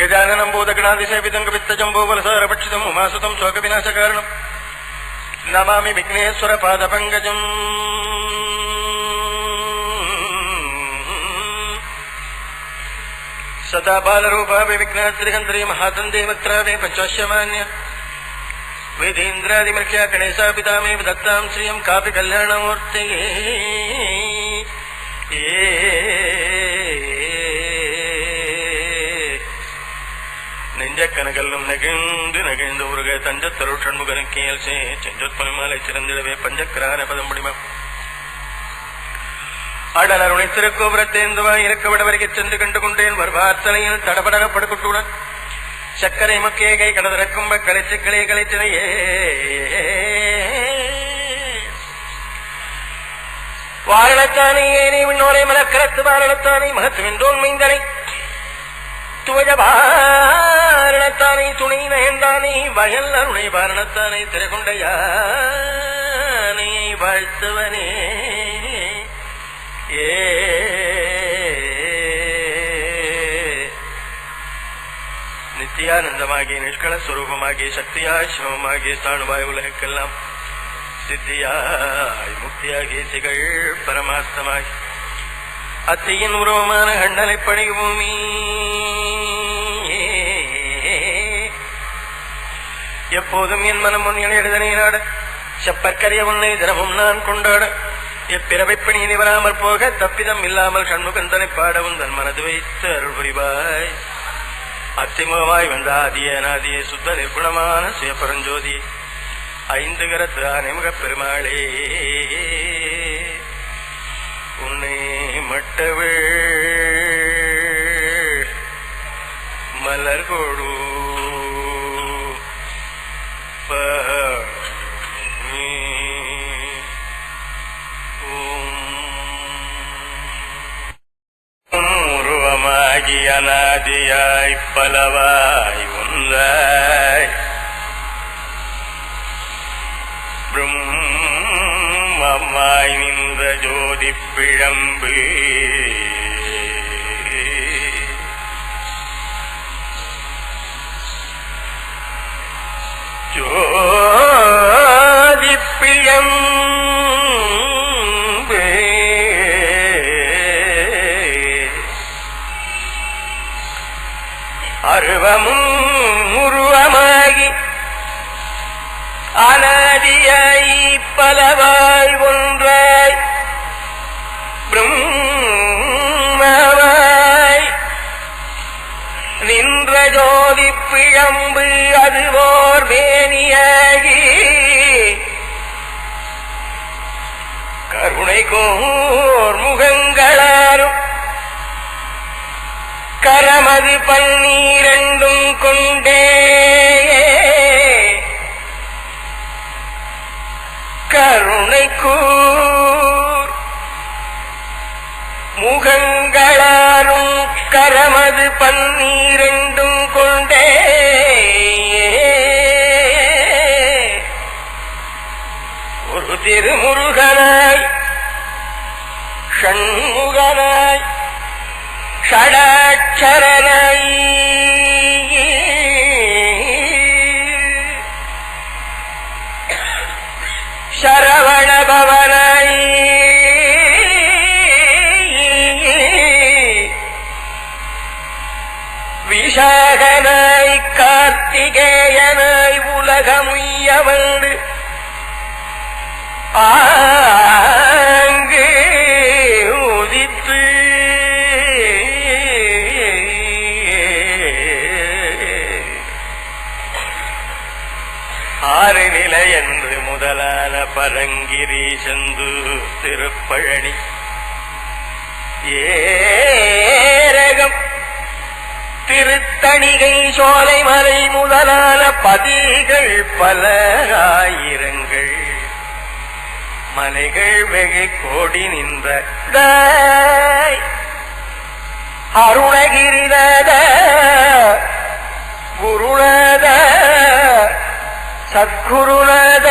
गजानन बोधगणादिशंगलसारक्षित उमासुत शोक विनाश कारण नमा विघ्नेश्वर पाद विघ्नेश्वरपादपङ्कजम् सदा बालरूपाभि विघ्नात्रिकन्द्री महातन्दे वक्त्राभि पञ्चाश्यमान्य वेदेन्द्रादिमृख्या गणेशापितामेव दत्तां श्रियम् दत्ता कल्याणमूर्तये ये நெஞ்ச கனகல்லும் நெகிழ்ந்து நெகிழ்ந்து உருக தஞ்சத்தருள் சண்முகனுக்கேல் சே செஞ்சொத்மலை சிறந்திடவே பஞ்சக்கிரான பதம் முடிமா அடலருணை திருக்கோபுரத்தேந்துவா இருக்க விடவரைக்கு சென்று கண்டு கொண்டேன். வருவார்த்தனையில் தடபடகப்படுக்குட்டுடன் சக்கரை முக்கியகை கடதிறக்கும் கலைச்சுக்களை கலைச்சினையே வாரணத்தானே ஏனி விண்ணோரை மலக்கரத்து வாரணத்தானே மகத்துவென்றோன் மைந்தனை காரணத்தானே துணை வேண்டானே வயல் அருணை மரணத்தானே திரைகொண்ட யானை வாழ்த்தவனே ஏ நித்தியானந்தமாகிய நிஷ்கல சுரூபமாகிய சக்தியாய் சிவமாகிய சாணுவாய் உலகக்கெல்லாம் சித்தியாய் முக்தியாகிய சிகள் பரமார்த்தமாய் அத்தியின் உருவமான கண்டலை பணிய பூமி எப்போதும் என் மனம் உன் எழுதனை நாட செப்பற்கரிய உன்னை தினமும் நான் கொண்டாட. எப்பிறவை பணியினை வராமற் போக தப்பிதம் இல்லாமல் கண்முகந்தனை பாடவும் தன் மனது வைத்து அருள் புரிவாய். அத்திமுகமாய் வந்த ஆதிய நாதிய சுத்த நிர்குணமான சுயபரஞ்சோதி. ஐந்து கரத்து அனைமுகப் பெருமாளே. உன்னை மட்டவள் மலர் கொடு உருவமாகி அநாதியாய் பலவாய் ஒன்றாய் பிரம்மமாய் நின்ற ஜோதி பிழம்பு ஜோ உருவமும் உருவமாகி அனாதியாய் பலவாய் ஒன்றாய் பிரம்மாவாய் நின்ற ஜோதி பிழம்பு அதுவோர் மேனியாகி கருணை கோ கரமது பன்னீரண்டும் கொண்டே. கருணை கூர். முகங்களாரும் கரமது பன்னீரண்டும் ஷடாட்சரனாய் சரவண பவன விஷாகனாய் கார்த்திகேயனாய் உலகமுய்யவண்டு. ஆ முதலான திருப்பழனி ஏரகம் திருத்தணிகை சோலை மலை முதலான பதிகள் பல ஆயிரங்கள் மலைகள் வெகு கோடி நின்ற தாய் அருணகிரிநாத குருநாத சத்குருநாத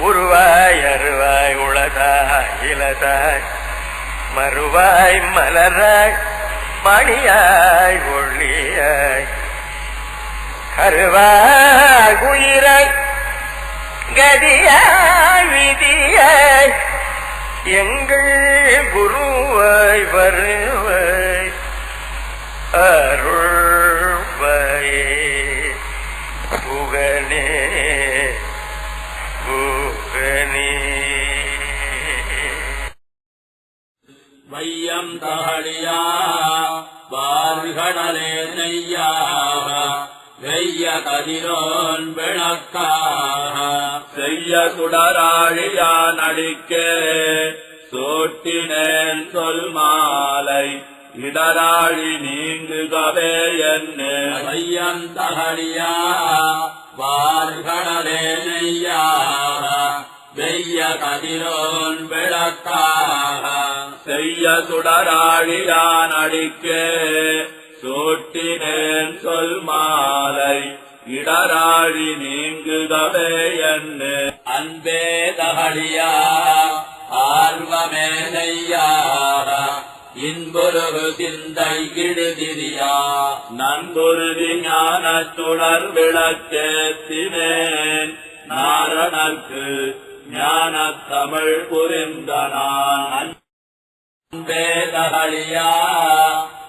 உருவாய் அருவாய் உளதாய் இளதாய் மறுவாய் மலராய் மணியாய் ஒளியாய். கருவாய் உயிராய் கதியாய் விதியாய். எங்கள் குருவாய் வருவாய் அருள்வாயே. புகனே புகனே வையம் தகழியா வாழ்கடலே நெய்யாக வெய்ய கதிரோன் விளக்காக. செய்ய சுடராழியா நடிக்கே சோட்டினேன் சொல் மாலை இடராழி நீங்குகவே என்ன. வையம் தகழியா வாழ்கடலே நெய்யாக வெய்ய கதிரோன் விளக்காக செய்ய சுடராழியான் அடிக்கே. சூட்டினேன் சொல் மாலை இடராழி நீங்குகவே என்ன. அன்பே தகழியா ஆர்வமே நெய்யாக இன்புருகு சிந்தை இடுதிரியா. நன்புருதி ஞான சுடர் விளக்கேத்தினேன். நாரணர்க்கு ஞான தமிழ் புரிந்தனான் நான்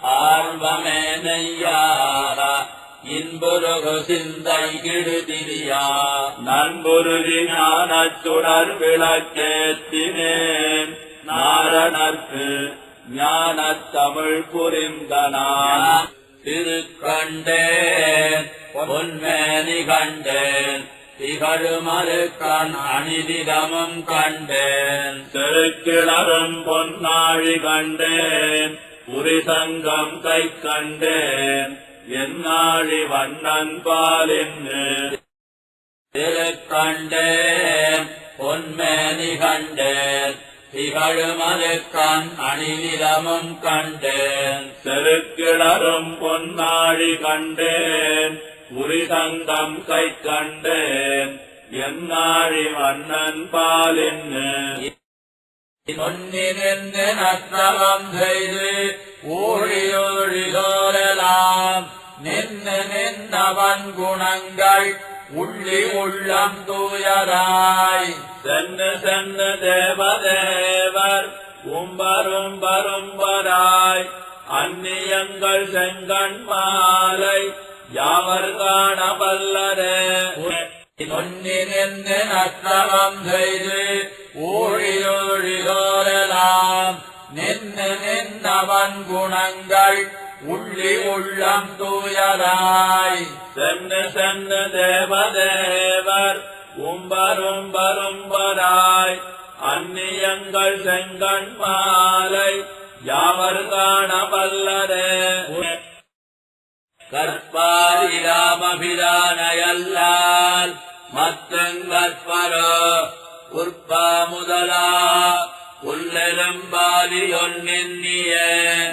ஆர்வமே நெய்யார இன்புருகு சிந்தை கிடுதிரியா. நண்புருதி ஞான சுடர் விளக்கேத்தினேன். நாரணர்க்கு ஞான தமிழ் புரிந்தனான். திருக்கண்டேன் பொன்மேனி கண்டேன். திகழுமறு கண் அணிதிடமும் கண்டேன். திருக்கிளரும் பொன்னாழி கண்டேன். புரிசங்கம் கை கண்டேன். என்னாழி வண்ணன் பாலின்னு திருக்கண்டேன் பொன்மேனி கண்டேன். திகழுமது கண் அணிநிலமும் கண்டேன். செருக்கிளரும் பொன்னாழி கண்டேன். உரிசங்கம் கை கண்டேன் என்னாழி மன்னன் பாலின்னு. பொன்னினின்று நற்றவம் செய்து ஊழியோழி சோழலாம் நின்று நின்றவன் குணங்கள் உள்ளி உள்ளம் தூயராய் சென்னு சென்னு தேவதேவர் உம்பரும்பரும்பராய் அந்நியங்கள் செங்கண் மாலை யாவர் காண வல்லரே நற்றவம் செய்து ஊழியோழியோரெல்லாம் நின்று நின்றவன் குணங்கள் உள்ளி உள்ளம் தூயராய் சென்று சென்று தேவதேவர் உம்பரும் பரும்பராய் அந்நியங்கள் செங்கண் மாலை யாவர் காண வல்லரே கற்பாரிராமபிரானையல்லால் மத்தங்கற்பரோ உற்பா முதலா உள்ளெரும்பாலி ஒன்னிய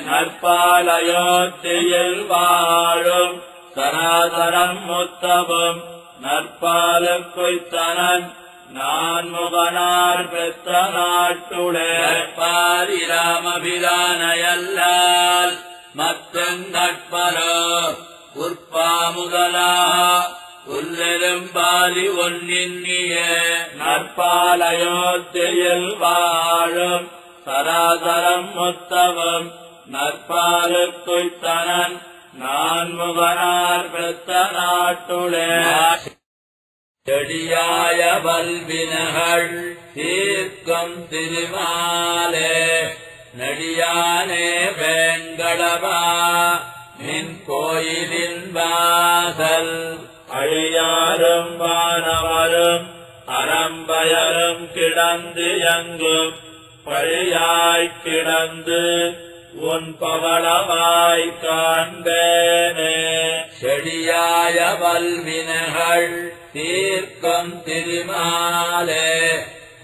நற்பாலயோத்தியில் வாழும் சராசரம் முத்தமும் நற்பாலுக்குத்தனன் நான் முகனார் பெற்ற நாட்டுடே பாரிராமபிரானையல்லால் மத்தங்கட்பரோ உற்பா முதலா உள்ளெரும்பாலி ஒன்னிய நற்பாலயோத்தியில் வாழும் சராசரம் முத்தவம் நற்பாலுக்குய்த்தனன் நான் முகனார் பெற்ற செடியாய வல்வினகள் தீர்க்கும் திருமாலே. நடியானே வேங்கடவா நின் கோயிலின் வாசல். அழியாரும் வானவரும் அறம்பயரும் கிடந்து எங்கும் பழியாய்க் கிடந்து உன் பவளவாய் காண்பேனே. செடியாய வல்வினகள் தீர்க்கம் திருமாலே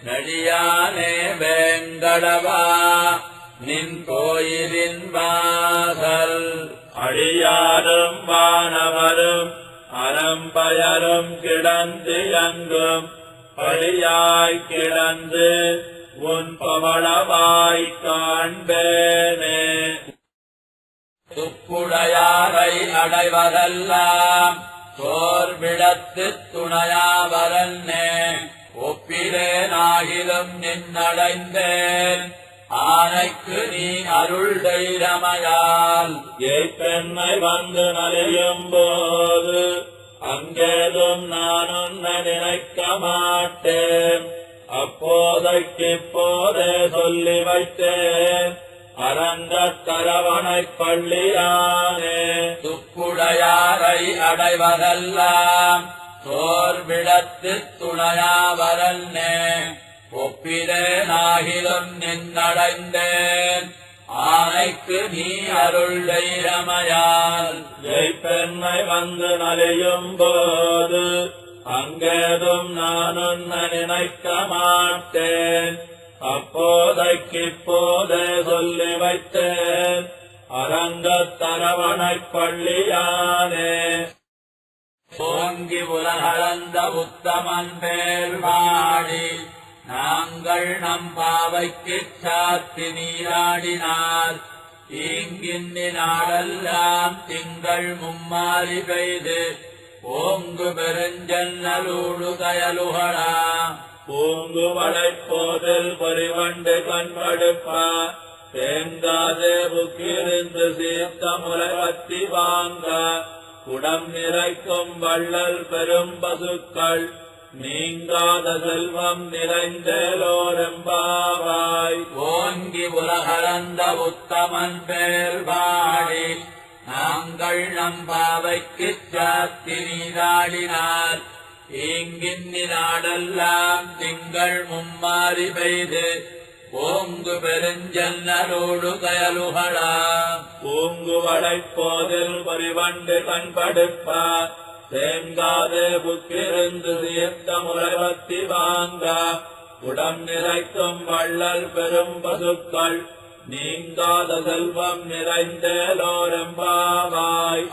நடியானே வேங்கடவா நின் கோயிலின் வாசல். அழியாரும் வானவரும் அறம்பயரும் கிடந்து எங்கும் பழியாய் கிடந்து உன் பவளவாய் காண்பேனே. துப்புடையாரை அடைவதெல்லாம் சோர்விடத்து துணையாவரன்னே. ஒப்பிலேனாகிலும் நின்னடைந்தேன் ஆனைக்கு நீ அருள் தைரமையால் ஏற்பெண்மை வந்து நலியும் போது. அங்கேதும் நான் உன்னை நினைக்க மாட்டேன். அப்போதைக்கு இப்போதே சொல்லி வைத்தேன். அறந்த தரவனை பள்ளியானே துப்புடையாரை அடைவதெல்லாம் சோர்விடத்து துணையாவரன்னே. அகிலும் நின்றடைந்தேன் ஆனைக்கு நீ அருள் தைரமையால் ஜெய்பெண்ணை வந்து நலியும் போது அங்கேதும் நான் உன்னை நினைக்க மாட்டேன். அப்போதைக்கு இப்போதே சொல்லி வைத்தேன். அரங்கத்தரவனைப் பள்ளியானே. ஓங்கி உலகளந்த உத்தமன் பேர் வாடி நாங்கள் நம் பாவைக்குச் சாத்தி நீராடினார் ஈங்கின்னி நாடெல்லாம் திங்கள் மும்மாறி பெய்து ஓங்கு பெருஞ்சன்னலூடு கயலுகளா பூங்கு வளைப்போதில் பரிவண்டு கண்படுப்பா தேங்காதே புக்கிருந்து சீர்த்த முறை வத்தி வாங்க குடம் நிறைக்கும் வள்ளல் பெரும் பசுக்கள் நீங்காத செல்வம் நிறைந்தேலோரெம்பாவாய் ஓங்கி உலகளந்த உத்தமன் பேர் பாடி நாங்கள் நம் பாவைக்குச் சாத்தி நீராடினார். ஈங்கின்னி நாடெல்லாம் திங்கள் மும்மாறி பெய்து ஓங்கு பெருஞ்சன்னரோடு கயலுகளா பூங்கு வளைப்போதில் பரிவண்டு கண்படுப்பா தேங்காதே புக்கிருந்து சேர்த்த முறைவத்தி வாங்க. உடம் நிறைக்கும் வள்ளல் பெரும் பசுக்கள். நீங்காத செல்வம் நிறைந்தோரம்பாவாய்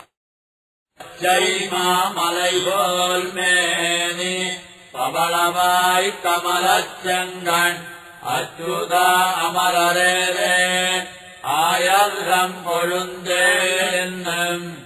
ஜெய் மாமலை போல் மேனி. பவளவாய் கமலச்சங்கண் அச்சுதா அமரரே ஆயல்ரம் கொழுந்தே என்னும்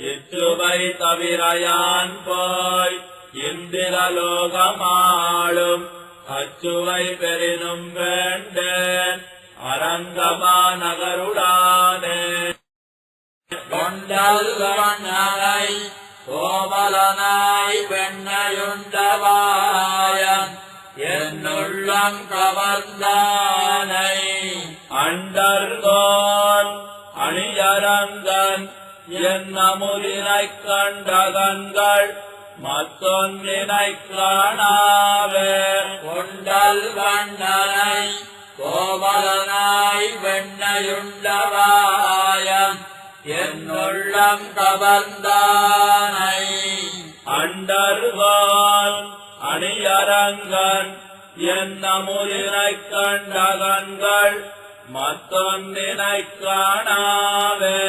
இச்சுவை தவிரையான் போய் இந்திரலோகமாளும் அச்சுவை பெரினும் வேண்டேன் அரங்கமா நகருடானே கொண்டல் வண்ணனை கோமலனாய் பெண்ணையுண்டவாயன் என்னுள்ளம் கவர்ந்தானை. அண்டர்கோன் அணியரங்கன் என் அமுதினைக் கண்டகங்கள் மத்தொன்றினைக் காணாவே. கொண்டல் வண்ணனை கோமலனாய் வெண்ணையுண்டவாயன் என்னுள்ளம் கவர்ந்தானை. அண்டர்வான் அணியரங்கன் என் அமுதினைக் கண்டகங்கள் மத்தொன்றினைக் காணாவே.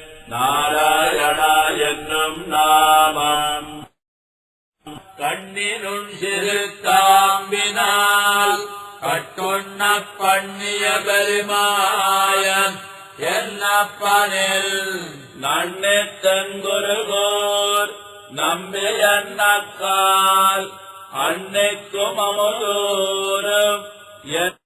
நாராயணா என்னும் நாமம். கண்ணினுள் சிறு சிறுத்தாம்பினால் கட்டுண்ண பண்ணிய பெருமாயன் என்னப்பனில் நன்னித்தங்குருகோர் நம்பியன்னக்கால் அன்னைக்கும் அமுதோரும் என்